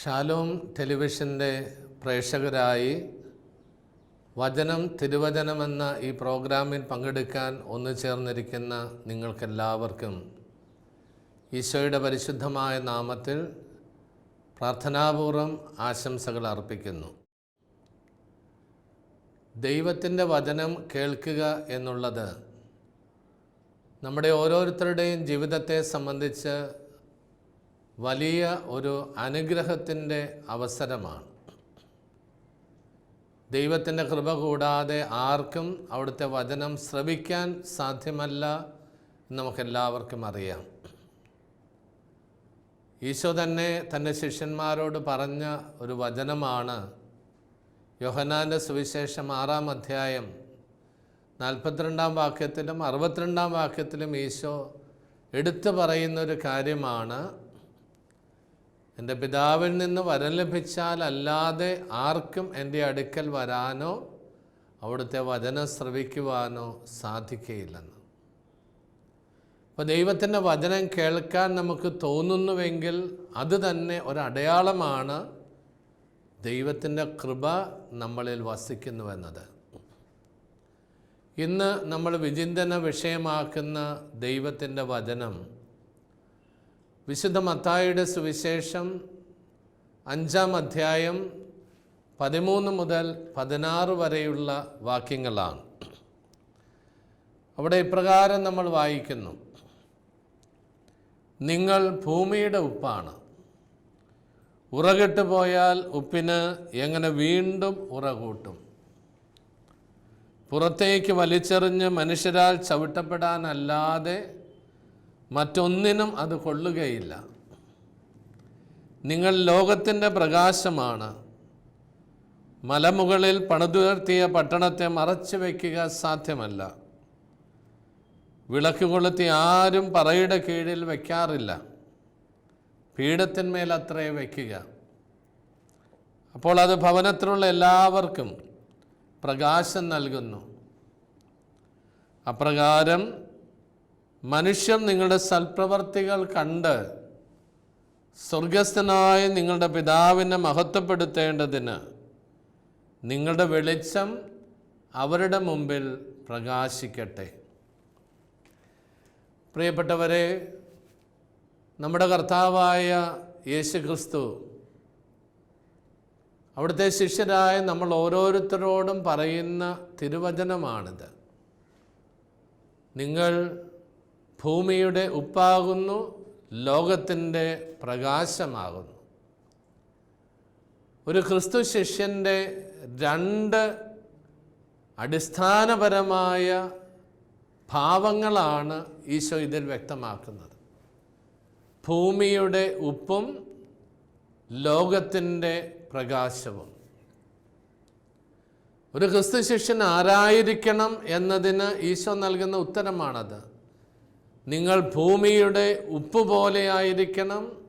Shalom ടെലിവിഷന്റെ പ്രേക്ഷകരായി വചനം തിരുവചനമെന്ന ഈ പ്രോഗ്രാമിൽ പങ്കെടുക്കാൻ ഒന്നു ചേർന്നിരിക്കുന്ന നിങ്ങൾക്കെല്ലാവർക്കും ഈശോയുടെ പരിശുദ്ധമായ നാമത്തിൽ പ്രാർത്ഥനാപൂർവം ആശംസകൾ അർപ്പിക്കുന്നു. ദൈവത്തിന്റെ വചനം കേൾക്കുക എന്നുള്ളത് നമ്മുടെ ഓരോരുത്തരുടെയും ജീവിതത്തെ സംബന്ധിച്ച് വലിയ ഒരു അനുഗ്രഹത്തിന്റെ അവസരമാണ്. ദൈവത്തിന്റെ കൃപ കൂടാതെ ആർക്കും അവിടുത്തെ വചനം ശ്രവിക്കാൻ സാധ്യമല്ല നമുക്കെല്ലാവർക്കും അറിയാം. ഈശോ തന്നെ തന്റെ ശിഷ്യന്മാരോട് പറഞ്ഞ ഒരു വചനമാണ് യോഹനാന്റെ സുവിശേഷം ആറാം അധ്യായം നാൽപ്പത്തിരണ്ടാം വാക്യത്തിലും അറുപത്തിരണ്ടാം വാക്യത്തിലും ഈശോ എടുത്തു പറയുന്നൊരു കാര്യമാണ്. എന്റെ പിതാവിൽ നിന്ന് വരം ലഭിച്ചാൽ അല്ലാതെ ആർക്കും എന്റെ അടുക്കൽ വരാനോ അവിടുത്തെ വചനം ശ്രവിക്കുവാനോ സാധിക്കുകയില്ലെന്ന് അപ്പോൾ ദൈവത്തിന്റെ വചനം കേൾക്കാൻ നമുക്ക് തോന്നുന്നുവെങ്കിൽ അത് തന്നെ ഒരടയാളമാണ്. ദൈവത്തിന്റെ കൃപ നമ്മളിൽ വസിക്കുന്നുവെന്നത് ഇന്ന് നമ്മൾ വിചിന്തന വിഷയമാക്കുന്ന ദൈവത്തിന്റെ വചനം വിശുദ്ധ മത്തായിയുടെ സുവിശേഷം അഞ്ചാം അധ്യായം പതിമൂന്ന് മുതൽ പതിനാറ് വരെയുള്ള വാക്യങ്ങളാണ്. അവിടെ ഇപ്രകാരം നമ്മൾ വായിക്കുന്നു. നിങ്ങൾ ഭൂമിയുടെ ഉപ്പാണ്. ഉറകിട്ട് പോയാൽ ഉപ്പിന് എങ്ങനെ വീണ്ടും ഉറകൂട്ടും? പുറത്തേക്ക് വലിച്ചെറിഞ്ഞ് മനുഷ്യരാൽ ചവിട്ടപ്പെടാനല്ലാതെ മറ്റൊന്നിനും അത് കൊള്ളുകയില്ല. നിങ്ങൾ ലോകത്തിന്റെ പ്രകാശമാണ്. മലമുകളിൽ പണിതുയർത്തിയ പട്ടണത്തെ മറച്ചു വയ്ക്കുക സാധ്യമല്ല. വിളക്ക് കൊളുത്തി ആരും പറയുടെ കീഴിൽ വയ്ക്കാറില്ല. പീഠത്തിന്മേൽ അത്രയെ വയ്ക്കുക. അപ്പോൾ അത് ഭവനത്തിലുള്ള എല്ലാവർക്കും പ്രകാശം നൽകുന്നു. അപ്രകാരം മനുഷ്യൻ നിങ്ങളുടെ സൽപ്രവർത്തികൾ കണ്ട് സ്വർഗസ്ഥനായ നിങ്ങളുടെ പിതാവിനെ മഹത്വപ്പെടുത്തേണ്ടതിന് നിങ്ങളുടെ വെളിച്ചം അവരുടെ മുമ്പിൽ പ്രകാശിക്കട്ടെ. പ്രിയപ്പെട്ടവരെ നമ്മുടെ കർത്താവായ യേശു ക്രിസ്തു അവിടുത്തെ ശിഷ്യരായ നമ്മൾ ഓരോരുത്തരോടും പറയുന്ന തിരുവചനമാണിത്. നിങ്ങൾ ഭൂമിയുടെ ഉപ്പാകുന്നു ലോകത്തിന്റെ പ്രകാശമാകുന്നു. ഒരു ക്രിസ്തു ശിഷ്യന്റെ രണ്ട് അടിസ്ഥാനപരമായ ഭാവങ്ങളാണ് ഈശോ ഇതിൽ വ്യക്തമാക്കുന്നത്. ഭൂമിയുടെ ഉപ്പും ലോകത്തിന്റെ പ്രകാശവും. ഒരു ക്രിസ്തു ശിഷ്യൻ ആരായിരിക്കണം എന്നതിന് ഈശോ നൽകുന്ന ഉത്തരമാണത്. നിങ്ങൾ ഭൂമിയുടെ ഉപ്പ് പോലെയായിരിക്കണം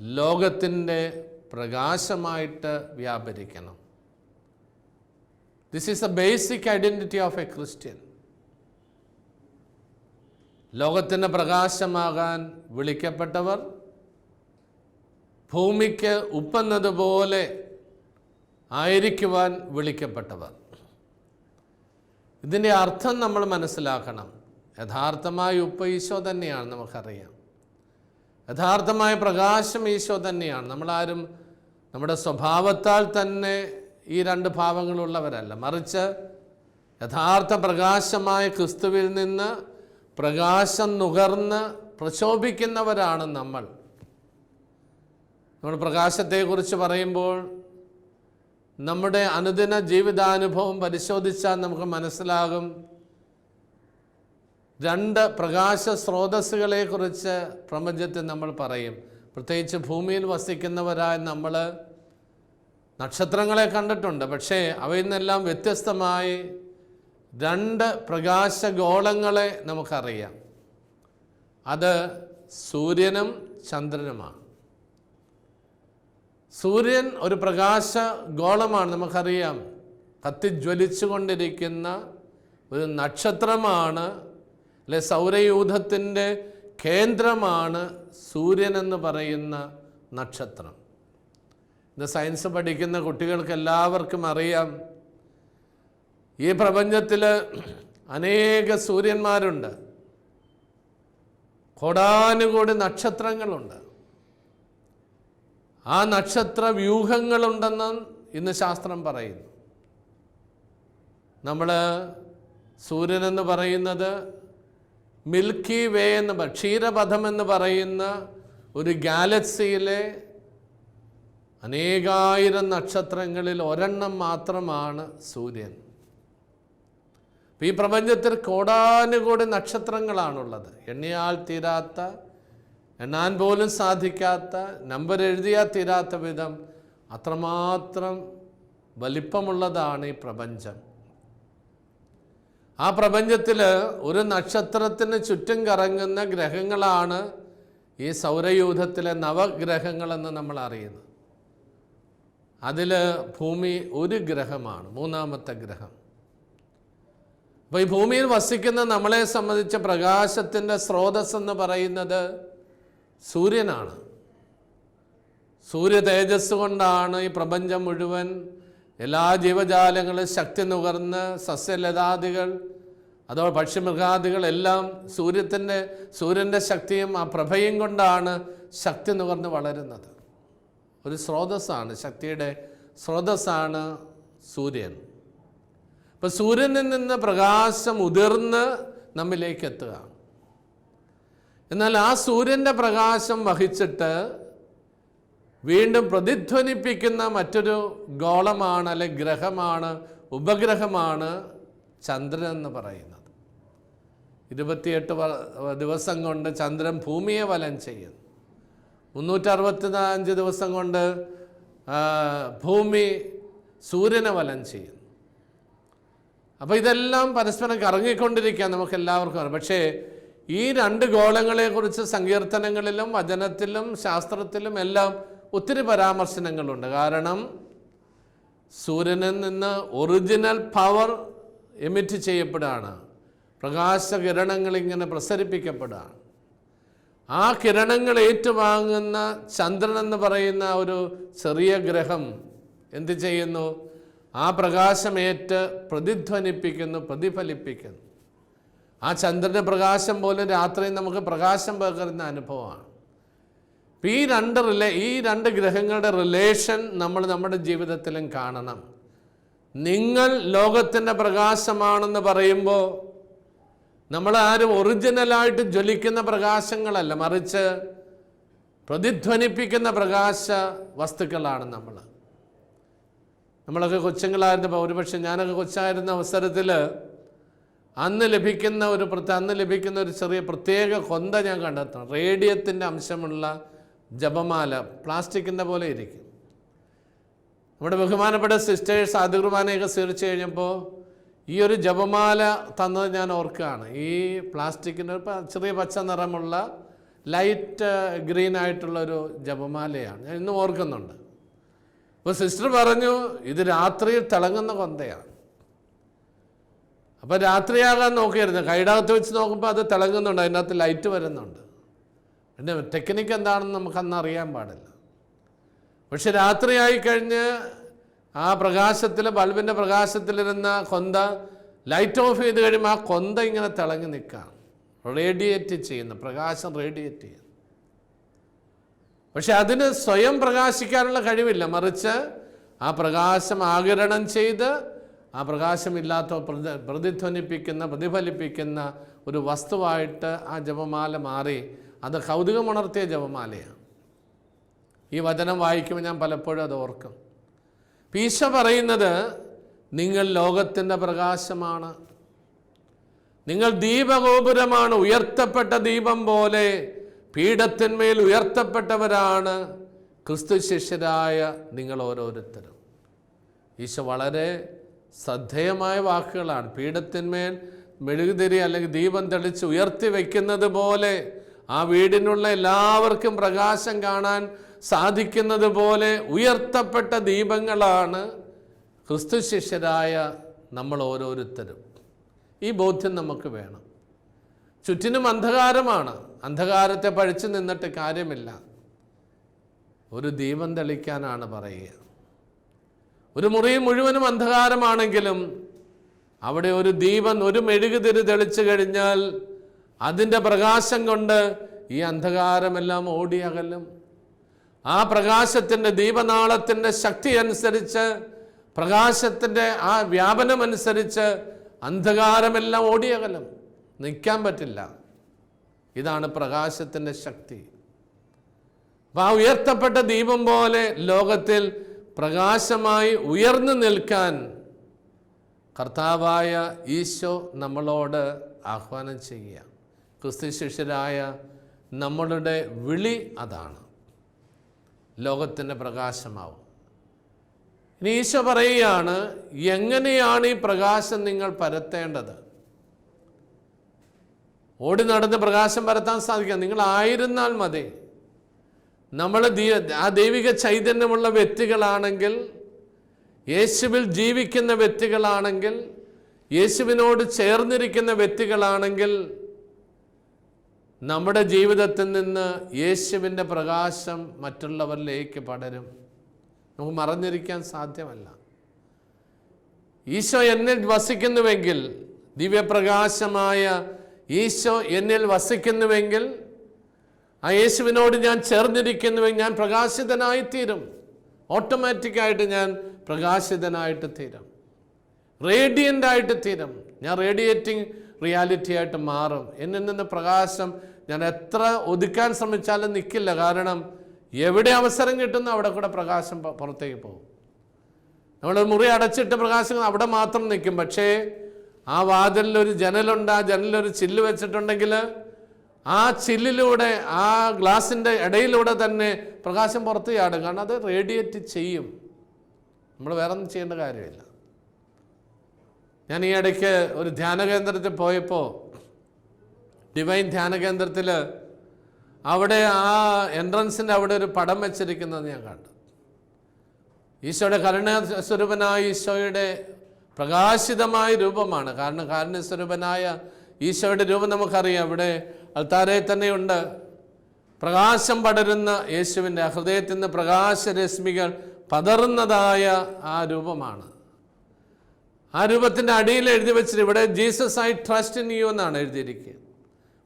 ലോകത്തിന്റെ പ്രകാശമായിട്ട് വ്യാപരിക്കണം. This is a basic identity of a Christian ലോകത്തിന്റെ പ്രകാശമാകാൻ വിളിക്കപ്പെട്ടവർ ഭൂമിക്ക് ഉപ്പെന്നതുപോലെ ആയിരിക്കുവാൻ വിളിക്കപ്പെട്ടവർ. ഇതിന്റെ അർത്ഥം നമ്മൾ മനസ്സിലാക്കണം. യഥാർത്ഥമായ ഉപ്പ് ഈശോ തന്നെയാണ് നമുക്കറിയാം. യഥാർത്ഥമായ പ്രകാശം ഈശോ തന്നെയാണ്. നമ്മളാരും നമ്മുടെ സ്വഭാവത്താൽ തന്നെ ഈ രണ്ട് ഭാവങ്ങളുള്ളവരല്ല. മറിച്ച് യഥാർത്ഥ പ്രകാശമായ ക്രിസ്തുവിൽ നിന്ന് പ്രകാശം നുകർന്ന് പ്രശോഭിക്കുന്നവരാണ് നമ്മൾ. നമ്മൾ പ്രകാശത്തെക്കുറിച്ച് പറയുമ്പോൾ നമ്മുടെ അനുദിന ജീവിതാനുഭവം പരിശോധിച്ചാൽ നമുക്ക് മനസ്സിലാകും. രണ്ട് പ്രകാശ സ്രോതസ്സുകളെക്കുറിച്ച് പ്രപഞ്ചത്തിൽ നമ്മൾ പറയും. പ്രത്യേകിച്ച് ഭൂമിയിൽ വസിക്കുന്നവരായ നമ്മൾ നക്ഷത്രങ്ങളെ കണ്ടിട്ടുണ്ട്. പക്ഷേ അവയിൽ നിന്നെല്ലാം വ്യത്യസ്തമായി രണ്ട് പ്രകാശഗോളങ്ങളെ നമുക്കറിയാം. അത് സൂര്യനും ചന്ദ്രനുമാണ്. സൂര്യൻ ഒരു പ്രകാശ ഗോളമാണ് നമുക്കറിയാം. കത്തിജ്വലിച്ചു കൊണ്ടിരിക്കുന്ന ഒരു നക്ഷത്രമാണ് അല്ലെ സൗരയൂഥത്തിന്റെ കേന്ദ്രമാണ് സൂര്യൻ എന്ന് പറയുന്ന നക്ഷത്രം. ഇന്ന് സയൻസ് പഠിക്കുന്ന കുട്ടികൾക്ക് എല്ലാവർക്കും അറിയാം. ഈ പ്രപഞ്ചത്തിൽ അനേക സൂര്യന്മാരുണ്ട്. കോടാനുകോടി നക്ഷത്രങ്ങളുണ്ട്. ആ നക്ഷത്ര വ്യൂഹങ്ങളുണ്ടെന്ന് ഇന്ന് ശാസ്ത്രം പറയുന്നു. നമ്മൾ സൂര്യനെന്ന് പറയുന്നത് മിൽക്കി വേ എന്ന് ക്ഷീരപഥം എന്ന് പറയുന്ന ഒരു ഗാലക്സിയിലെ അനേകായിരം നക്ഷത്രങ്ങളിൽ ഒരെണ്ണം മാത്രമാണ് സൂര്യൻ. ഈ പ്രപഞ്ചത്തിൽ കോടാനുകോടി നക്ഷത്രങ്ങളാണുള്ളത്. എണ്ണിയാൽ തീരാത്ത എണ്ണാൻ പോലും സാധിക്കാത്ത നമ്പർ എഴുതിയാൽ തീരാത്ത വിധം അത്രമാത്രം വലിപ്പമുള്ളതാണ് ഈ പ്രപഞ്ചം. ആ പ്രപഞ്ചത്തിൽ ഒരു നക്ഷത്രത്തിന് ചുറ്റും കറങ്ങുന്ന ഗ്രഹങ്ങളാണ് ഈ സൗരയൂഥത്തിലെ നവഗ്രഹങ്ങളെന്ന് നമ്മൾ അറിയുന്നത്. അതിൽ ഭൂമി ഒരു ഗ്രഹമാണ് മൂന്നാമത്തെ ഗ്രഹം. അപ്പോൾ ഈ ഭൂമിയിൽ വസിക്കുന്ന നമ്മളെ സംബന്ധിച്ച പ്രകാശത്തിന്റെ സ്രോതസ് എന്ന് പറയുന്നത് സൂര്യനാണ്. സൂര്യ തേജസ് കൊണ്ടാണ് ഈ പ്രപഞ്ചം മുഴുവൻ എല്ലാ ജീവജാലങ്ങളും ശക്തി നുകർന്ന് സസ്യലതാദികൾ അതോ പക്ഷിമൃഗാദികൾ എല്ലാം സൂര്യത്തിന്റെ സൂര്യന്റെ ശക്തിയും ആ പ്രഭയും കൊണ്ടാണ് ശക്തി നുകർന്ന് വളരുന്നത്. ഒരു സ്രോതസ്സാണ് ശക്തിയുടെ സ്രോതസ്സാണ് സൂര്യൻ. അപ്പോൾ സൂര്യനിൽ നിന്ന് പ്രകാശം ഉതിർന്ന് നമ്മിലേക്ക് എത്തുക എന്നാൽ ആ സൂര്യന്റെ പ്രകാശം വഹിച്ചിട്ട് വീണ്ടും പ്രതിധ്വനിപ്പിക്കുന്ന മറ്റൊരു ഗോളമാണ് അല്ലെ ഗ്രഹമാണ് ഉപഗ്രഹമാണ് ചന്ദ്രൻ എന്ന് പറയുന്നത്. ഇരുപത്തിയെട്ട് ദിവസം കൊണ്ട് ചന്ദ്രൻ ഭൂമിയെ വലം ചെയ്യുന്നു. മുന്നൂറ്ററുപത്തിനാഞ്ച് ദിവസം കൊണ്ട് ഭൂമി സൂര്യനെ വലം ചെയ്യുന്നു. അപ്പോൾ ഇതെല്ലാം പരസ്പരം കറങ്ങിക്കൊണ്ടിരിക്കുക നമുക്ക് എല്ലാവർക്കും അറിയാം. പക്ഷേ ഈ രണ്ട് ഗോളങ്ങളെക്കുറിച്ച് സങ്കീർത്തനങ്ങളിലും വചനത്തിലും ശാസ്ത്രത്തിലും എല്ലാം ഒത്തിരി പരാമർശനങ്ങളുണ്ട്. കാരണം സൂര്യനിൽ നിന്ന് ഒറിജിനൽ പവർ എമിറ്റ് ചെയ്യപ്പെടുകയാണ്. പ്രകാശകിരണങ്ങൾ ഇങ്ങനെ പ്രസരിപ്പിക്കപ്പെടുകയാണ്. ആ കിരണങ്ങൾ ഏറ്റുവാങ്ങുന്ന ചന്ദ്രൻ എന്ന് പറയുന്ന ഒരു ചെറിയ ഗ്രഹം എന്ത് ചെയ്യുന്നു? ആ പ്രകാശമേറ്റ് പ്രതിധ്വനിപ്പിക്കുന്നു പ്രതിഫലിപ്പിക്കുന്നു. ആ ചന്ദ്രന്റെ പ്രകാശം പോലെ രാത്രി നമുക്ക് പ്രകാശം പകരുന്ന അനുഭവമാണ്. ഈ രണ്ട് റിലേ ഈ രണ്ട് ഗ്രഹങ്ങളുടെ റിലേഷൻ നമ്മൾ നമ്മുടെ ജീവിതത്തിലും കാണണം. നിങ്ങൾ ലോകത്തിന്റെ പ്രകാശമാണെന്ന് പറയുമ്പോൾ നമ്മൾ ആരും ഒറിജിനലായിട്ട് ജ്വലിക്കുന്ന പ്രകാശങ്ങളല്ല മറിച്ച് പ്രതിധ്വനിപ്പിക്കുന്ന പ്രകാശ വസ്തുക്കളാണ് നമ്മൾ. നമ്മളൊക്കെ കൊച്ചുങ്ങളായിരുന്നപ്പോൾ ഒരുപക്ഷെ ഞാനൊക്കെ കൊച്ചായിരുന്ന അവസരത്തിൽ അന്ന് ലഭിക്കുന്ന ഒരു പ്രത്യേക അന്ന് ലഭിക്കുന്ന ഒരു ചെറിയ പ്രത്യേക കൊന്ത ഞാൻ കണ്ടെത്തണം. റേഡിയത്തിന്റെ അംശമുള്ള ജപമാല പ്ലാസ്റ്റിക്കിന്റെ പോലെ ഇരിക്കും. നമ്മുടെ ബഹുമാനപ്പെട്ട സിസ്റ്റേഴ്സ് അതിർമാനെയൊക്കെ സ്വീകരിച്ചു കഴിഞ്ഞപ്പോൾ ഈ ഒരു ജപമാല തന്നത് ഞാൻ ഓർക്കുകയാണ്. ഈ പ്ലാസ്റ്റിക്കിന്റെ ഒരു ചെറിയ പച്ച നിറമുള്ള ലൈറ്റ് ഗ്രീൻ ആയിട്ടുള്ളൊരു ജപമാലയാണ്. ഞാൻ ഇന്നും ഓർക്കുന്നുണ്ട്. അപ്പോൾ സിസ്റ്റർ പറഞ്ഞു ഇത് രാത്രിയിൽ തിളങ്ങുന്ന കൊന്തയാണ്. അപ്പോൾ രാത്രിയാകാൻ നോക്കിയിരുന്നു കൈടകത്ത് വെച്ച് നോക്കുമ്പോൾ അത് തിളങ്ങുന്നുണ്ട് അതിനകത്ത് ലൈറ്റ് വരുന്നുണ്ട്. പിന്നെ ടെക്നിക്ക് എന്താണെന്ന് നമുക്കന്ന് അറിയാൻ പാടില്ല. പക്ഷെ രാത്രിയായി കഴിഞ്ഞ് ആ പ്രകാശത്തിൽ ബൾബിന്റെ പ്രകാശത്തിലിരുന്ന കൊന്ത ലൈറ്റ് ഓഫ് ചെയ്ത് കഴിയുമ്പോൾ ആ കൊന്ത ഇങ്ങനെ തിളങ്ങി നിൽക്കാം റേഡിയേറ്റ് ചെയ്യുന്നു പ്രകാശം റേഡിയേറ്റ് ചെയ്യുന്നു. പക്ഷെ അതിന് സ്വയം പ്രകാശിക്കാനുള്ള കഴിവില്ല. മറിച്ച് ആ പ്രകാശം ആകിരണം ചെയ്ത് ആ പ്രകാശമില്ലാത്ത പ്രതി പ്രതിധ്വനിപ്പിക്കുന്ന പ്രതിഫലിപ്പിക്കുന്ന ഒരു വസ്തുവായിട്ട് ആ ജപമാല മാറി. അത് കൗതുകമുണർത്തിയ ജപമാലയാണ്. ഈ വചനം വായിക്കുമ്പോൾ ഞാൻ പലപ്പോഴും അത് ഓർക്കും. പീശ പറയുന്നത് നിങ്ങൾ ലോകത്തിന്റെ പ്രകാശമാണ്. നിങ്ങൾ ദീപഗോപുരമാണ് ഉയർത്തപ്പെട്ട ദീപം പോലെ പീഠത്തിന്മേൽ ഉയർത്തപ്പെട്ടവരാണ് ക്രിസ്തു ശിഷ്യരായ നിങ്ങൾ ഓരോരുത്തരും. ഈശോ വളരെ ശ്രദ്ധേയമായ വാക്കുകളാണ് പീഠത്തിന്മേൽ മെഴുകുതിരി അല്ലെങ്കിൽ ദീപം തെളിച്ച് ഉയർത്തി വയ്ക്കുന്നത് പോലെ ആ വീടിനുള്ള എല്ലാവർക്കും പ്രകാശം കാണാൻ സാധിക്കുന്നത് പോലെ ഉയർത്തപ്പെട്ട ദീപങ്ങളാണ് ക്രിസ്തു ശിഷ്യരായ നമ്മൾ ഓരോരുത്തരും. ഈ ബോധ്യം നമുക്ക് വേണം. ചുറ്റിനും അന്ധകാരമാണ്. അന്ധകാരത്തെ പഴിച്ചു നിന്നിട്ട് കാര്യമില്ല. ഒരു ദീപം തെളിക്കാനാണ് പറയുക. ഒരു മുറി മുഴുവനും അന്ധകാരമാണെങ്കിലും അവിടെ ഒരു ദീപം ഒരു മെഴുകുതിരി തെളിച്ചു കഴിഞ്ഞാൽ അതിന്റെ പ്രകാശം കൊണ്ട് ഈ അന്ധകാരമെല്ലാം ഓടിയകലും ആ പ്രകാശത്തിന്റെ ദീപനാളത്തിന്റെ ശക്തി അനുസരിച്ച് പ്രകാശത്തിന്റെ ആ വ്യാപനമനുസരിച്ച് അന്ധകാരമെല്ലാം ഓടിയകലും നിൽക്കാൻ പറ്റില്ല. ഇതാണ് പ്രകാശത്തിന്റെ ശക്തി. അപ്പം ആ ഉയർത്തപ്പെട്ട ദീപം പോലെ ലോകത്തിൽ പ്രകാശമായി ഉയർന്നു നിൽക്കാൻ കർത്താവായ ഈശോ നമ്മളോട് ആഹ്വാനം ചെയ്യുക. ക്രിസ്തു ശിഷ്യരായ നമ്മളുടെ വിളി അതാണ്. ലോകത്തിന്റെ പ്രകാശമാവും. ഇനി ഈശോ പറയുകയാണ് എങ്ങനെയാണ് ഈ പ്രകാശം നിങ്ങൾ പരത്തേണ്ടത്? ഓടി നടന്ന് പ്രകാശം പരത്താൻ സാധിക്കുക നിങ്ങൾ ആയിരുന്നാൽ മതി. നമ്മൾ ആ ദൈവിക ചൈതന്യമുള്ള വ്യക്തികളാണെങ്കിൽ യേശുവിൽ ജീവിക്കുന്ന വ്യക്തികളാണെങ്കിൽ യേശുവിനോട് ചേർന്നിരിക്കുന്ന വ്യക്തികളാണെങ്കിൽ നമ്മുടെ ജീവിതത്തിൽ നിന്ന് യേശുവിന്റെ പ്രകാശം മറ്റുള്ളവരിലേക്ക് പടരും. നമുക്ക് മറഞ്ഞിരിക്കാൻ സാധ്യമല്ല. ഈശോ എന്നിൽ വസിക്കുന്നുവെങ്കിൽ ദിവ്യപ്രകാശമായ ഈശോ എന്നിൽ വസിക്കുന്നുവെങ്കിൽ ആ യേശുവിനോട് ഞാൻ ചേർന്നിരിക്കുന്നുവെങ്കിൽ ഞാൻ പ്രകാശിതനായി തീരും. ഓട്ടോമാറ്റിക്കായിട്ട് ഞാൻ പ്രകാശിതനായിട്ട് തീരും. റേഡിയന്റ് ആയിട്ട് തീരും. ഞാൻ റേഡിയേറ്റിംഗ് റിയാലിറ്റി ആയിട്ട് മാറും. എന്നിൽ നിന്ന് പ്രകാശം ഞാൻ എത്ര ഒതുക്കാൻ ശ്രമിച്ചാലും നിൽക്കില്ല കാരണം എവിടെ അവസരം കിട്ടുന്നു അവിടെ കൂടെ പ്രകാശം പുറത്തേക്ക് പോകും. നമ്മൾ മുറി അടച്ചിട്ട് പ്രകാശം അവിടെ മാത്രം നിൽക്കും. പക്ഷേ ആ വാതിലിൽ ഒരു ജനലുണ്ട് ആ ജനലിൽ ഒരു ചില്ല് വെച്ചിട്ടുണ്ടെങ്കിൽ ആ ചില്ലിലൂടെ ആ ഗ്ലാസിന്റെ ഇടയിലൂടെ തന്നെ പ്രകാശം പുറത്ത് ചാടും. കാരണം അത് റേഡിയേറ്റ് ചെയ്യും. നമ്മൾ വേറെ ഒന്നും ചെയ്യേണ്ട കാര്യമില്ല. ഞാൻ ഈ ഇടയ്ക്ക് ഒരു ധ്യാന കേന്ദ്രത്തിൽ പോയപ്പോൾ ഡിവൈൻ ധ്യാന കേന്ദ്രത്തിൽ അവിടെ ആ എൻട്രൻസിന്റെ അവിടെ ഒരു പടം വെച്ചിരിക്കുന്നത് ഞാൻ കണ്ടു. ഈശോയുടെ കരുണ കരുണാസ്വരൂപനായ ഈശോയുടെ പ്രകാശിതമായ രൂപമാണ്. കാരണം കാരുണ്യസ്വരൂപനായ ഈശോയുടെ രൂപം നമുക്കറിയാം. ഇവിടെ അൾത്താരെ തന്നെയുണ്ട്. പ്രകാശം പടരുന്ന യേശുവിന്റെ ഹൃദയത്തിൽ നിന്ന് പ്രകാശരശ്മികൾ പതറുന്നതായ ആ രൂപമാണ്. ആ രൂപത്തിന്റെ അടിയിൽ എഴുതി വെച്ചിട്ട് ഇവിടെ Jesus I trust in you എന്നാണ് എഴുതിയിരിക്കുക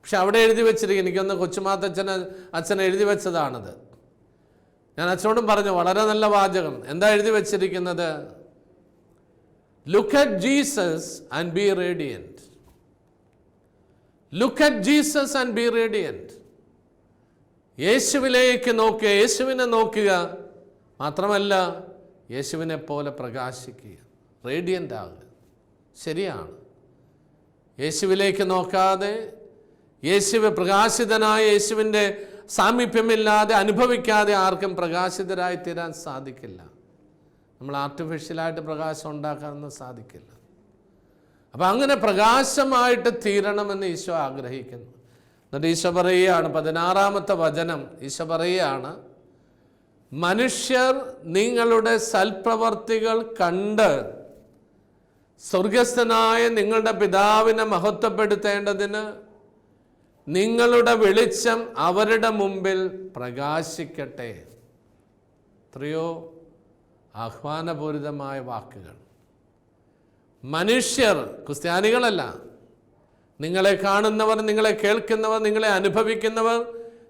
പക്ഷെ അവിടെ എഴുതി വെച്ചിരിക്കുക എനിക്കൊന്ന് കൊച്ചുമാത്തച്ഛന് അച്ഛൻ എഴുതി വെച്ചതാണത്. ഞാൻ അച്ഛനോടും പറഞ്ഞു വളരെ നല്ല വാചകം. എന്താ എഴുതി വെച്ചിരിക്കുന്നത്? Look at Jesus and be radiant look at Jesus and be radiant യേശുവിലേക്ക് നോക്കുക യേശുവിനെ നോക്കുക. മാത്രമല്ല യേശുവിനെ പോലെ പ്രകാശിക്കുക. റേഡിയന്റ് ആകുക. ശരിയാണ്. യേശുവിലേക്ക് നോക്കാതെ യേശുവ് പ്രകാശിതനായ യേശുവിന്റെ സാമീപ്യമില്ലാതെ അനുഭവിക്കാതെ ആർക്കും പ്രകാശിതരായി തീരാൻ സാധിക്കില്ല. നമ്മൾ ആർട്ടിഫിഷ്യലായിട്ട് പ്രകാശം ഉണ്ടാക്കാനൊന്നും സാധിക്കില്ല. അപ്പം അങ്ങനെ പ്രകാശമായിട്ട് തീരണമെന്ന് ഈശോ ആഗ്രഹിക്കുന്നു. എന്നിട്ട് ഈശോ പറയുകയാണ് പതിനാറാമത്തെ വചനം ഈശോ പറയുകയാണ് മനുഷ്യർ നിങ്ങളുടെ സൽപ്രവർത്തികൾ കണ്ട് സ്വർഗസ്ഥനായ നിങ്ങളുടെ പിതാവിനെ മഹത്വപ്പെടുത്തേണ്ടതിന് നിങ്ങളുടെ വെളിച്ചം അവരുടെ മുമ്പിൽ പ്രകാശിക്കട്ടെ. എത്രയോ ആഹ്വാനപൂരിതമായ വാക്കുകൾ. മനുഷ്യർ ക്രിസ്ത്യാനികളല്ല. നിങ്ങളെ കാണുന്നവർ നിങ്ങളെ കേൾക്കുന്നവർ നിങ്ങളെ അനുഭവിക്കുന്നവർ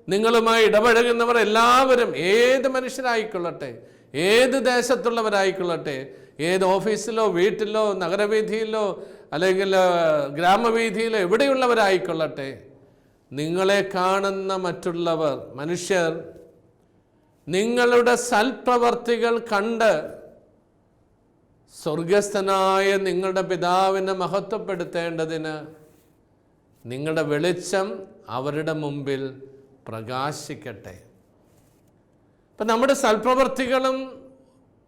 നിങ്ങളുമായി ഇടപഴകുന്നവർ എല്ലാവരും ഏത് മനുഷ്യരായിക്കൊള്ളട്ടെ ഏത് ദേശത്തുള്ളവരായിക്കൊള്ളട്ടെ ഏത് ഓഫീസിലോ വീട്ടിലോ നഗരവീഥിയിലോ അല്ലെങ്കിൽ ഗ്രാമവീതിയിലോ എവിടെയുള്ളവരായിക്കൊള്ളട്ടെ നിങ്ങളെ കാണുന്ന മറ്റുള്ളവർ മനുഷ്യർ നിങ്ങളുടെ സൽപ്രവർത്തികൾ കണ്ട് സ്വർഗസ്ഥനായ നിങ്ങളുടെ പിതാവിനെ മഹത്വപ്പെടുത്തേണ്ടതിന് നിങ്ങളുടെ വെളിച്ചം അവരുടെ മുമ്പിൽ പ്രകാശിക്കട്ടെ. ഇപ്പം നമ്മുടെ സൽപ്രവർത്തികളും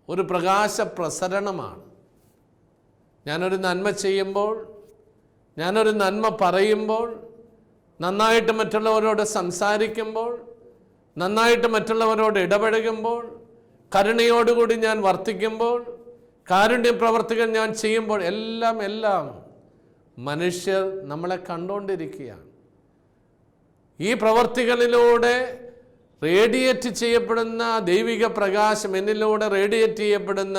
ഒരു പ്രകാശ പ്രസരണമാണ് ഞാനൊരു നന്മ ചെയ്യുമ്പോൾ ഞാനൊരു നന്മ പറയുമ്പോൾ നന്നായിട്ട് മറ്റുള്ളവരോട് സംസാരിക്കുമ്പോൾ നന്നായിട്ട് മറ്റുള്ളവരോട് ഇടപഴകുമ്പോൾ കരുണയോടുകൂടി ഞാൻ വർത്തിക്കുമ്പോൾ കാരുണ്യ പ്രവർത്തികൾ ഞാൻ ചെയ്യുമ്പോൾ എല്ലാം എല്ലാം മനുഷ്യർ നമ്മളെ കണ്ടുകൊണ്ടിരിക്കുകയാണ്. ഈ പ്രവർത്തികളിലൂടെ റേഡിയേറ്റ് ചെയ്യപ്പെടുന്ന ദൈവിക പ്രകാശം എന്നിലൂടെ റേഡിയേറ്റ് ചെയ്യപ്പെടുന്ന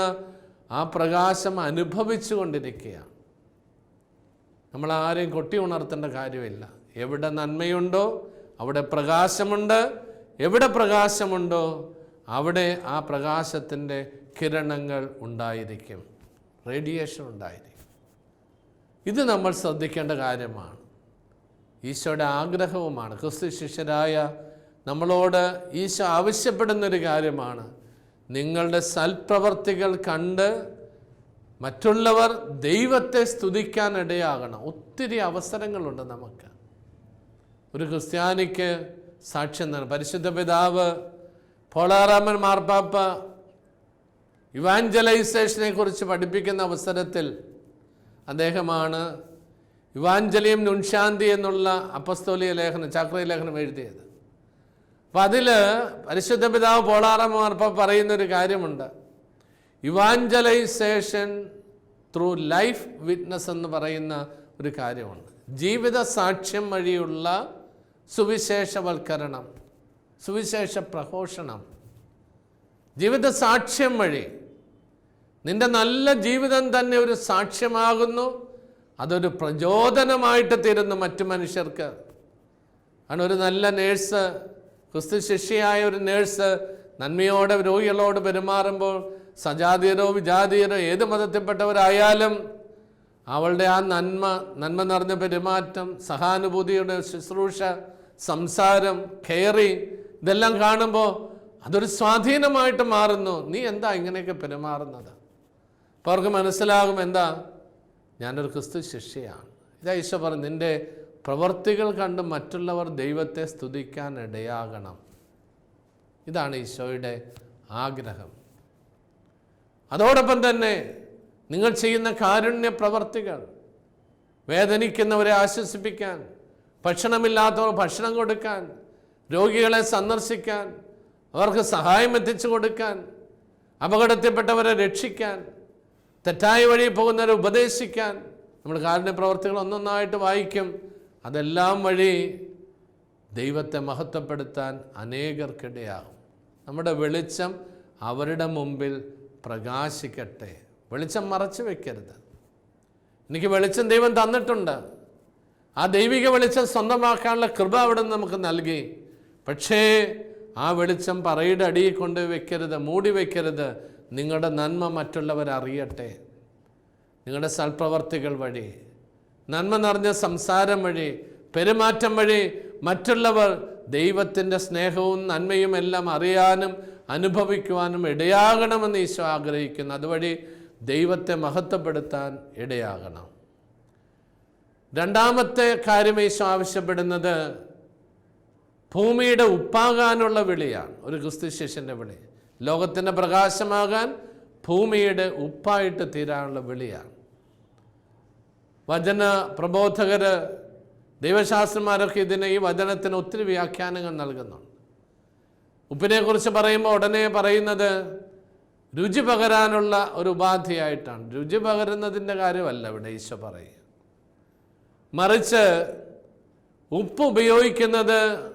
ആ പ്രകാശം അനുഭവിച്ചു കൊണ്ടിരിക്കുകയാണ്. നമ്മൾ ആരെയും കൊട്ടി ഉണർത്തേണ്ട കാര്യമില്ല. എവിടെ നന്മയുണ്ടോ അവിടെ പ്രകാശമുണ്ട്. എവിടെ പ്രകാശമുണ്ടോ അവിടെ ആ പ്രകാശത്തിന്റെ കിരണങ്ങൾ ഉണ്ടായിരിക്കും. റേഡിയേഷൻ ഉണ്ടായിരിക്കും. ഇത് നമ്മൾ ശ്രദ്ധിക്കേണ്ട കാര്യമാണ്. ഈശോയുടെ ആഗ്രഹവുമാണ്. ക്രിസ്തു ശിഷ്യരായ നമ്മളോട് ഈശോ ആവശ്യപ്പെടുന്നൊരു കാര്യമാണ്. നിങ്ങളുടെ സൽപ്രവർത്തികൾ കണ്ട് മറ്റുള്ളവർ ദൈവത്തെ സ്തുതിക്കാൻ ഇടയാകണം. ഒത്തിരി അവസരങ്ങളുണ്ട് നമുക്ക്. ഒരു ക്രിസ്ത്യാനിക്ക് സാക്ഷ്യം തന്നെ. പരിശുദ്ധ പിതാവ് പോളാറാമൻ മാർപ്പാപ്പ ഇവാഞ്ചലൈസേഷനെ കുറിച്ച് പഠിപ്പിക്കുന്ന അവസരത്തിൽ അദ്ദേഹമാണ് ഇവാഞ്ചലിയം നുൻശാന്തി എന്നുള്ള അപ്പസ്തോലിയ ലേഖനം ചാക്രീ ലേഖനം എഴുതിയത്. അപ്പം അതിൽ പരിശുദ്ധ പിതാവ് പോളാറാമൻ മാർപ്പാപ്പ പറയുന്നൊരു കാര്യമുണ്ട്. ഇവാഞ്ചലൈസേഷൻ ത്രൂ ലൈഫ് വിറ്റ്നസ് എന്ന് പറയുന്ന ഒരു കാര്യമുണ്ട്. ജീവിത സാക്ഷ്യം വഴിയുള്ള സുവിശേഷവൽക്കരണം സുവിശേഷ പ്രഘോഷണം ജീവിത സാക്ഷ്യം വഴി. നിന്റെ നല്ല ജീവിതം തന്നെ ഒരു സാക്ഷ്യമാകുന്നു അതൊരു പ്രചോദനമായിട്ട് തീരുന്നു മറ്റു മനുഷ്യർക്ക്. ആണ് ഒരു നല്ല നേഴ്സ് ക്രിസ്തു ശിഷ്യയായ ഒരു നേഴ്സ് നന്മയോടെ രോഗികളോട് പെരുമാറുമ്പോൾ സജാതീയരോ വിജാതീയരോ ഏത് മതത്തിൽപ്പെട്ടവരായാലും അവളുടെ ആ നന്മ നന്മ നിറഞ്ഞ പെരുമാറ്റം സഹാനുഭൂതിയുടെ ശുശ്രൂഷ സംസാരം കെയറിങ് ഇതെല്ലാം കാണുമ്പോൾ അതൊരു സ്വാധീനമായിട്ട് മാറുന്നു. നീ എന്താ ഇങ്ങനെയൊക്കെ പെരുമാറുന്നത്? അപ്പോൾ അവർക്ക് മനസ്സിലാകും എന്താ? ഞാനൊരു ക്രിസ്തു ശിഷ്യയാണ്. ഇതാ ഈശോ പറഞ്ഞു നിന്റെ പ്രവർത്തികൾ കണ്ട് മറ്റുള്ളവർ ദൈവത്തെ സ്തുതിക്കാൻ ഇടയാകണം. ഇതാണ് ഈശോയുടെ ആഗ്രഹം. അതോടൊപ്പം തന്നെ നിങ്ങൾ ചെയ്യുന്ന കാരുണ്യ പ്രവർത്തികൾ വേദനിക്കുന്നവരെ ആശ്വസിപ്പിക്കാൻ ഭക്ഷണമില്ലാത്തവർ ഭക്ഷണം കൊടുക്കാൻ രോഗികളെ സന്ദർശിക്കാൻ അവർക്ക് സഹായം എത്തിച്ചു കൊടുക്കാൻ അപകടത്തിൽപ്പെട്ടവരെ രക്ഷിക്കാൻ തെറ്റായ വഴി പോകുന്നവരെ ഉപദേശിക്കാൻ നമ്മൾ കാരുണ്യ പ്രവർത്തികൾ ഒന്നൊന്നായിട്ട് വായിക്കും. അതെല്ലാം വഴി ദൈവത്തെ മഹത്വപ്പെടുത്താൻ അനേകർക്കിടയാകും. നമ്മുടെ വെളിച്ചം അവരുടെ മുമ്പിൽ പ്രകാശിക്കട്ടെ. വെളിച്ചം മറച്ചു വെക്കരുത്. എനിക്ക് വെളിച്ചം ദൈവം തന്നിട്ടുണ്ട്. ആ ദൈവിക വെളിച്ചം സ്വന്തമാക്കാനുള്ള കൃപ അവിടെ നമുക്ക് നൽകി. പക്ഷേ ആ വെളിച്ചം പറയുടെ അടിയിൽ കൊണ്ട് വെക്കരുത് മൂടി വെക്കരുത്. നിങ്ങളുടെ നന്മ മറ്റുള്ളവർ അറിയട്ടെ. നിങ്ങളുടെ സൽപ്രവർത്തികൾ വഴി നന്മ നിറഞ്ഞ സംസാരം വഴി പെരുമാറ്റം വഴി മറ്റുള്ളവർ ദൈവത്തിന്റെ സ്നേഹവും നന്മയും എല്ലാം അറിയാനും അനുഭവിക്കുവാനും ഇടയാകണമെന്ന് ഈശോ ആഗ്രഹിക്കുന്നു. അതുവഴി ദൈവത്തെ മഹത്വപ്പെടുത്താൻ ഇടയാകണം. രണ്ടാമത്തെ കാര്യം ഈശോ ആവശ്യപ്പെടുന്നത് ഭൂമിയുടെ ഉപ്പാകാനുള്ള വിളിയാണ്. ഒരു ക്രിസ്തു ശിഷ്യന്റെ വിളി. ലോകത്തിന്റെ പ്രകാശമാകാൻ ഭൂമിയുടെ ഉപ്പായിട്ട് തീരാനുള്ള വിളിയാണ്. വചന പ്രബോധകർ ദൈവശാസ്ത്രന്മാരൊക്കെ ഇതിന് ഈ വചനത്തിന് ഒത്തിരി വ്യാഖ്യാനങ്ങൾ നൽകുന്നുണ്ട്. ഉപ്പിനെക്കുറിച്ച് പറയുമ്പോൾ ഉടനെ പറയുന്നത് രുചി പകരാനുള്ള ഒരു ഉപാധിയായിട്ടാണ്. രുചി പകരുന്നതിന്റെ കാര്യമല്ല ഇവിടെ ഈശോ പറയുക മറിച്ച് ഉപ്പ് ഉപയോഗിക്കുന്നത്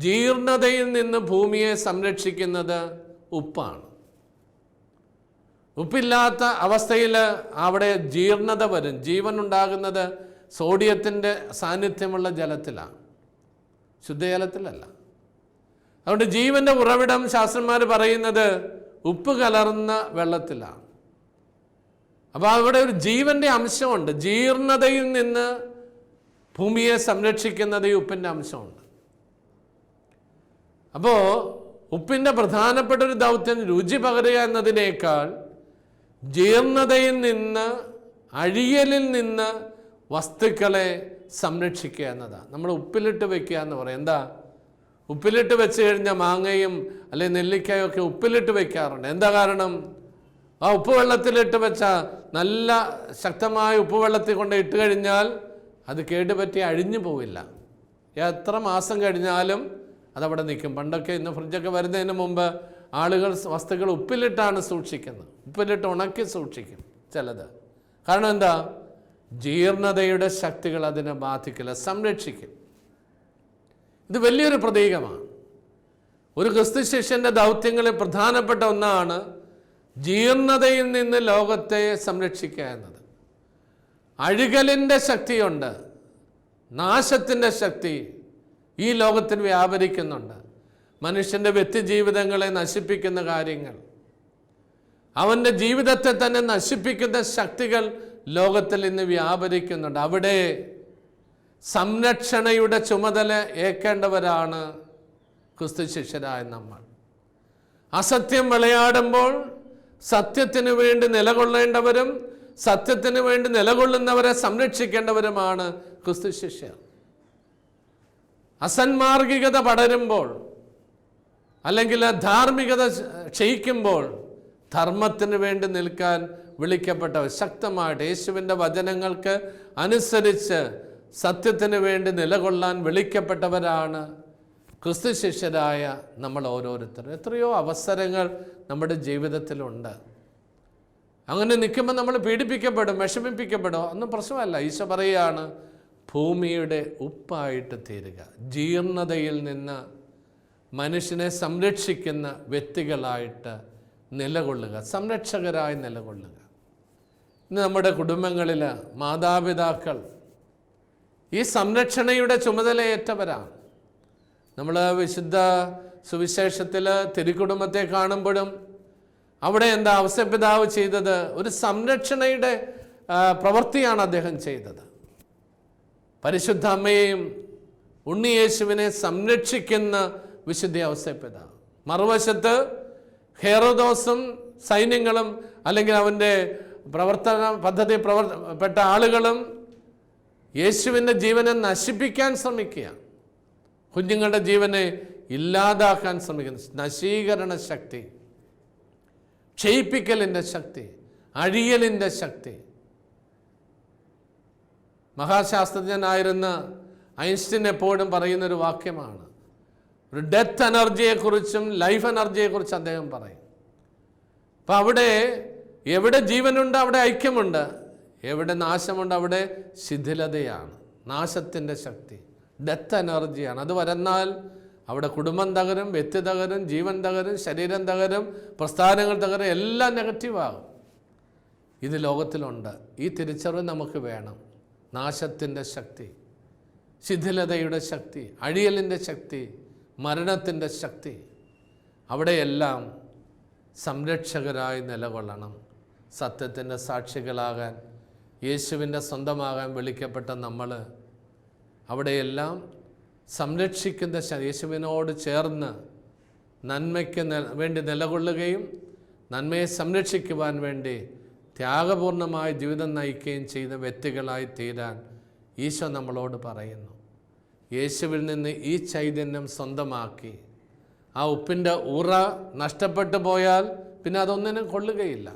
ജീർണതയിൽ നിന്ന് ഭൂമിയെ സംരക്ഷിക്കുന്നത് ഉപ്പാണ്. ഉപ്പില്ലാത്ത അവസ്ഥയിൽ അവിടെ ജീർണത വരും. ജീവൻ ഉണ്ടാകുന്നത് സോഡിയത്തിന്റെ സാന്നിധ്യമുള്ള ജലത്തിലാണ്. ശുദ്ധജലത്തിലല്ല. അതുകൊണ്ട് ജീവന്റെ ഉറവിടം ശാസ്ത്രന്മാർ പറയുന്നത് ഉപ്പ് കലർന്ന വെള്ളത്തിലാണ്. അപ്പോൾ അവിടെ ഒരു ജീവന്റെ അംശമുണ്ട്. ജീർണതയിൽ നിന്ന് ഭൂമിയെ സംരക്ഷിക്കുന്നത് ഈ ഉപ്പിന്റെ അംശമുണ്ട് അപ്പോൾ ഉപ്പിന്റെ പ്രധാനപ്പെട്ട ഒരു ദൗത്യം രുചി പകരുക എന്നതിനേക്കാൾ ജീർണതയിൽ നിന്ന് അഴിയലിൽ നിന്ന് വസ്തുക്കളെ സംരക്ഷിക്കുക എന്നതാണ്. നമ്മൾ ഉപ്പിലിട്ട് വെക്കുക എന്ന് പറയും. എന്താ? ഉപ്പിലിട്ട് വെച്ച് കഴിഞ്ഞാൽ മാങ്ങയും അല്ലെങ്കിൽ നെല്ലിക്കായും ഒക്കെ ഉപ്പിലിട്ട് വെക്കാറുണ്ട്. എന്താ കാരണം? ആ ഉപ്പ് വെള്ളത്തിലിട്ട് വെച്ച നല്ല ശക്തമായ ഉപ്പ് വെള്ളത്തിൽ കൊണ്ട് ഇട്ട് കഴിഞ്ഞാൽ അത് കേടുപറ്റി അഴിഞ്ഞു പോവില്ല. എത്ര മാസം കഴിഞ്ഞാലും അതവിടെ നിൽക്കും. പണ്ടൊക്കെ ഇന്ന് ഫ്രിഡ്ജൊക്കെ വരുന്നതിന് മുമ്പ് ആളുകൾ വസ്തുക്കൾ ഉപ്പിലിട്ടാണ് സൂക്ഷിക്കുന്നത്. ഉപ്പിലിട്ട് ഉണക്കി സൂക്ഷിക്കും ചിലത്. കാരണം എന്താ? ജീർണതയുടെ ശക്തികൾ അതിനെ ബാധിക്കില്ല സംരക്ഷിക്കും. ഇത് വലിയൊരു പ്രതീകമാണ്. ഒരു ക്രിസ്തു ശിഷ്യന്റെ ദൗത്യങ്ങളിൽ പ്രധാനപ്പെട്ട ഒന്നാണ് ജീർണതയിൽ നിന്ന് ലോകത്തെ സംരക്ഷിക്കുക എന്നത്. അഴുകലിന്റെ ശക്തിയുണ്ട്. നാശത്തിന്റെ ശക്തി ഈ ലോകത്തിൽ വ്യാപരിക്കുന്നുണ്ട്. മനുഷ്യന്റെ വ്യക്തിജീവിതങ്ങളെ നശിപ്പിക്കുന്ന കാര്യങ്ങൾ അവന്റെ ജീവിതത്തെ തന്നെ നശിപ്പിക്കുന്ന ശക്തികൾ ലോകത്തിൽ ഇന്ന് വ്യാപരിക്കുന്നുണ്ട്. അവിടെ സംരക്ഷണയുടെ ചുമതല ഏൽക്കേണ്ടവരാണ് ക്രിസ്തു ശിഷ്യരായ നമ്മൾ. അസത്യം വിളയാടുമ്പോൾ സത്യത്തിനു വേണ്ടി നിലകൊള്ളേണ്ടവരും സത്യത്തിന് വേണ്ടി നിലകൊള്ളുന്നവരെ സംരക്ഷിക്കേണ്ടവരുമാണ് ക്രിസ്തു ശിഷ്യർ അസന്മാർഗികത പടരുമ്പോൾ അല്ലെങ്കിൽ ധാർമ്മികത ക്ഷയിക്കുമ്പോൾ ധർമ്മത്തിന് വേണ്ടി നിൽക്കാൻ വിളിക്കപ്പെട്ടവർ ശക്തമായിട്ട് യേശുവിന്റെ വചനങ്ങൾക്ക് അനുസരിച്ച് സത്യത്തിന് വേണ്ടി നിലകൊള്ളാൻ വിളിക്കപ്പെട്ടവരാണ് ക്രിസ്തു ശിഷ്യരായ നമ്മൾ ഓരോരുത്തരും. എത്രയോ അവസരങ്ങൾ നമ്മുടെ ജീവിതത്തിലുണ്ട്. അങ്ങനെ നിൽക്കുമ്പോൾ നമ്മൾ പീഡിപ്പിക്കപ്പെടും വിഷമിപ്പിക്കപ്പെടും. ഒന്നും പ്രശ്നമല്ല. ഈശോ പറയുകയാണ് ഭൂമിയുടെ ഉപ്പായിട്ട് തീരുക. ജീർണതയിൽ നിന്ന് മനുഷ്യനെ സംരക്ഷിക്കുന്ന വ്യക്തികളായിട്ട് നിലകൊള്ളുക സംരക്ഷകരായി നിലകൊള്ളുക. ഇന്ന് നമ്മുടെ കുടുംബങ്ങളിൽ മാതാപിതാക്കൾ ഈ സംരക്ഷണയുടെ ചുമതലയേറ്റവരാണ്. നമ്മൾ വിശുദ്ധ സുവിശേഷത്തിൽ തിരുക്കുടുംബത്തെ കാണുമ്പോഴും അവിടെ എന്താ അവസരപിതാവ് ചെയ്തത്? ഒരു സംരക്ഷണയുടെ പ്രവൃത്തിയാണ് അദ്ദേഹം ചെയ്തത്. പരിശുദ്ധ അമ്മയെയും ഉണ്ണിയേശുവിനെ സംരക്ഷിക്കുന്ന വിശുദ്ധ അവസരപിതാവ്. മറുവശത്ത് ഹെറോദോസും സൈന്യങ്ങളും അല്ലെങ്കിൽ അവന്റെ പ്രവർത്തന പദ്ധതി പ്രവർത്തപ്പെട്ട ആളുകളും യേശുവിന്റെ ജീവനെ നശിപ്പിക്കാൻ ശ്രമിക്കുക കുഞ്ഞുങ്ങളുടെ ജീവനെ ഇല്ലാതാക്കാൻ ശ്രമിക്കുന്നു. നശീകരണ ശക്തി. ക്ഷയിപ്പിക്കലിന്റെ ശക്തി അഴിയലിന്റെ ശക്തി. മഹാശാസ്ത്രജ്ഞനായിരുന്ന ഐൻസ്റ്റീൻ എപ്പോഴും പറയുന്നൊരു വാക്യമാണ്. ഒരു ഡെത്ത് എനർജിയെക്കുറിച്ചും ലൈഫ് എനർജിയെക്കുറിച്ചും അദ്ദേഹം പറയും. അപ്പം അവിടെ എവിടെ ജീവനുണ്ട് അവിടെ ഐക്യമുണ്ട്. എവിടെ നാശമുണ്ട് അവിടെ ശിഥിലതയാണ്. നാശത്തിന്റെ ശക്തി ഡെത്ത് എനർജിയാണ്. അത് വരുന്നാൽ അവിടെ കുടുംബം തകരും വ്യക്തി തകരും ജീവൻ തകരും ശരീരം തകരും പ്രസ്ഥാനങ്ങൾ തകരും എല്ലാം നെഗറ്റീവാകും. ഇത് ലോകത്തിലുണ്ട്. ഈ തിരിച്ചറിവ് നമുക്ക് വേണം. നാശത്തിന്റെ ശക്തി ശിഥിലതയുടെ ശക്തി അഴിയലിന്റെ ശക്തി മരണത്തിന്റെ ശക്തി. അവിടെയെല്ലാം സംരക്ഷകരായി നിലകൊള്ളണം. സത്യത്തിന്റെ സാക്ഷികളാകാൻ യേശുവിന്റെ സ്വന്തമാകാൻ വിളിക്കപ്പെട്ട നമ്മൾ അവിടെയെല്ലാം സംരക്ഷിക്കുന്ന യേശുവിനോട് ചേർന്ന് നന്മയ്ക്ക് വേണ്ടി നിലകൊള്ളുകയും നന്മയെ സംരക്ഷിക്കുവാൻ വേണ്ടി ത്യാഗപൂർണമായ ജീവിതം നയിക്കുകയും ചെയ്യുന്ന വ്യക്തികളായി തീരാൻ ഈശോ നമ്മളോട് പറയുന്നു. യേശുവിൽ നിന്ന് ഈ ചൈതന്യം സ്വന്തമാക്കി. ആ ഉപ്പിന്റെ ഉറ നഷ്ടപ്പെട്ടു പോയാൽ പിന്നെ അതൊന്നിനും കൊള്ളുകയില്ല.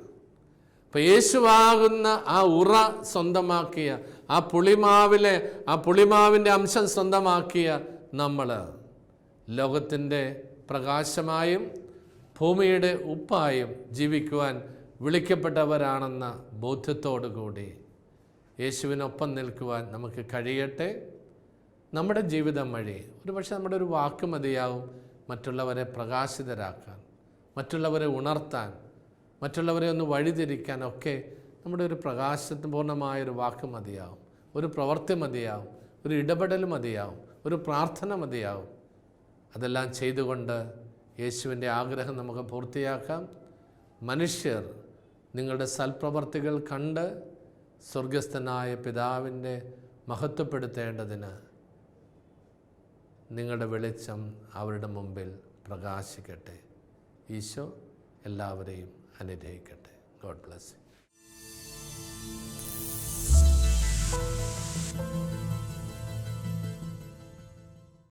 അപ്പം യേശുവാകുന്ന ആ ഉറ സ്വന്തമാക്കിയ ആ പുളിമാവിലെ ആ പുളിമാവിന്റെ അംശം സ്വന്തമാക്കിയ നമ്മൾ ലോകത്തിന്റെ പ്രകാശമായും ഭൂമിയുടെ ഉപ്പായും ജീവിക്കുവാൻ വിളിക്കപ്പെട്ടവരാണെന്ന ബോധ്യത്തോടു കൂടി യേശുവിനൊപ്പം നിൽക്കുവാൻ നമുക്ക് കഴിയട്ടെ. നമ്മുടെ ജീവിതം വഴി ഒരു പക്ഷേ നമ്മുടെ ഒരു വാക്ക് മതിയാവും മറ്റുള്ളവരെ പ്രകാശിതരാക്കാൻ മറ്റുള്ളവരെ ഉണർത്താൻ മറ്റുള്ളവരെ ഒന്ന് വഴിതിരിക്കാൻ ഒക്കെ നമ്മുടെ ഒരു പ്രകാശപൂർണമായൊരു വാക്ക് മതിയാവും. ഒരു പ്രവൃത്തി മതിയാവും ഒരു ഇടപെടൽ മതിയാവും ഒരു പ്രാർത്ഥന മതിയാവും. അതെല്ലാം ചെയ്തുകൊണ്ട് യേശുവിന്റെ ആഗ്രഹം നമുക്ക് പൂർത്തിയാക്കാം. മനുഷ്യർ നിങ്ങളുടെ സൽപ്രവർത്തികൾ കണ്ട് സ്വർഗസ്ഥനായ പിതാവിന്റെ മഹത്വപ്പെടുത്തേണ്ടതിന് നിങ്ങളുടെ വെളിച്ചം അവരുടെ മുമ്പിൽ പ്രകാശിക്കട്ടെ. ഈശോ എല്ലാവരെയും അനുഗ്രഹിക്കട്ടെ. God bless